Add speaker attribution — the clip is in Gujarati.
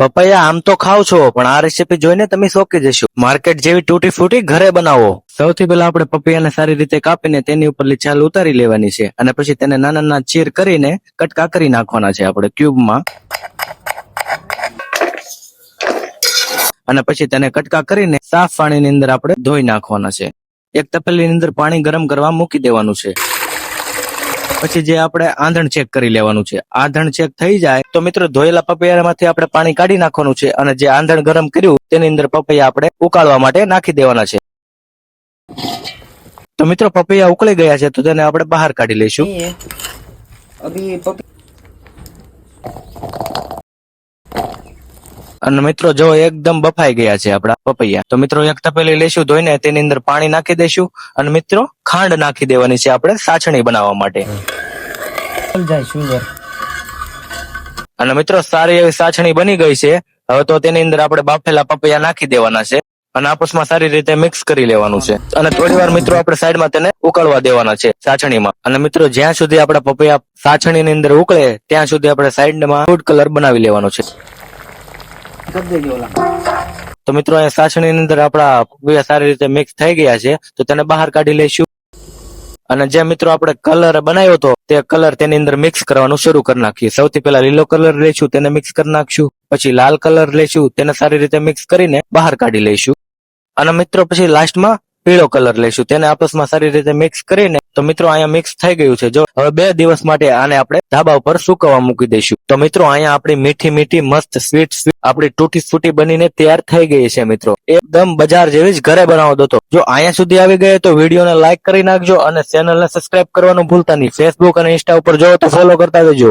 Speaker 1: પપૈયા આમ તો ખાવ છો, પણ આ રેસીપી જોઈને તમે શોકી જશો. માર્કેટ જેવી તૂટી ફૂટી ઘરે બનાવો. સૌથી પહેલા આપણે પપૈયાને સારી રીતે કાપીને તેની ઉપર છાલ ઉતારી લેવાની છે અને પછી તેને નાના નાના ચીર કરીને કટકા કરી નાખવાના છે આપણે ક્યુબમાં. અને પછી તેને કટકા કરીને સાફ પાણીની અંદર આપણે ધોઈ નાખવાના છે. એક તપેલીની અંદર પાણી ગરમ કરવા મૂકી દેવાનું છે. પછી જે આપણે આંધણ ચેક કરી લેવાનું છે. આંધણ ચેક થઈ જાય તો મિત્રો ધોયેલા પપૈયામાંથી આપણે પાણી કાઢી નાખવાનું છે અને જે આંધણ ગરમ કર્યું તેની અંદર પપૈયા આપણે ઉકાળવા માટે નાખી દેવાના છે. તો મિત્રો પપૈયા ઉકળી ગયા છે તો તેને આપણે બહાર કાઢી લઈશું.
Speaker 2: नहीं
Speaker 1: અને મિત્રો જો એકદમ બફાઈ ગયા છે આપણા પપૈયા તો મિત્રો એક તપેલી લેશું ધોઈને તેની અંદર પાણી નાખી દેશું અને મિત્રો ખાંડ નાખી દેવાની છે આપણે સાચણી બનાવવા માટે. અને મિત્રો સારી એવી સાચણી બની ગઈ છે હવે તો તેની અંદર આપણે બાફેલા પપૈયા નાખી દેવાના છે અને આપસમાં સારી રીતે મિક્સ કરી લેવાનું છે. અને થોડી વાર મિત્રો આપણે સાઈડમાં તેને ઉકળવા દેવાના છે સાચણીમાં. અને મિત્રો જ્યાં સુધી આપણા પપૈયા સાચણીની અંદર ઉકળે ત્યાં સુધી આપણે સાઈડમાં ફૂડ કલર બનાવી લેવાનો છે.
Speaker 2: કરી દેજો ઓલા.
Speaker 1: તો મિત્રો અહીંયા સાસણીની અંદર આપણા ભૂયા સારી રીતે મિક્સ થઈ ગયા છે, તો તેને બહાર કાઢી લઈશું. અને જે મિત્રો આપણે કલર બનાવ્યો હતો, તે કલર તેની અંદર મિક્સ કરવાનું શરૂ કરી નાખીએ. સૌથી પહેલા લીલો કલર લઈશું, તેને મિક્સ કરી નાખશું. પછી લાલ કલર લઈશું, તેને સારી રીતે મિક્સ કરીને બહાર કાઢી લઈશું. અને મિત્રો, પછી લાસ્ટમાં પીળો કલર લઈશું. તેને આપસમાં સારી રીતે મિક્સ કરીને તો મિત્રો, અહીંયા મિક્સ થઈ ગયું છે. જો હવે બે દિવસ માટે આને આપણે ધાબા ઉપર સુકવવા મૂકી દઈશું. તો મિત્રો, અહીંયા આપણી મીઠી મીઠી મસ્ત સ્વીટ સ્વીટ આપણી તૂટી ફૂટી બનીને તૈયાર થઈ ગઈ છે મિત્રો. એકદમ બજાર જેવી જ ઘરે બનાવો દો જો અહીંયા સુધી આવી ગયે તો વિડીયોને લાઈક કરી નાખજો અને ચેનલને સબસ્ક્રાઇબ કરવાનું ભૂલતા નહીં. ફેસબુક અને ઇન્સ્ટા ઉપર જોવો તો ફોલો કરતા જજો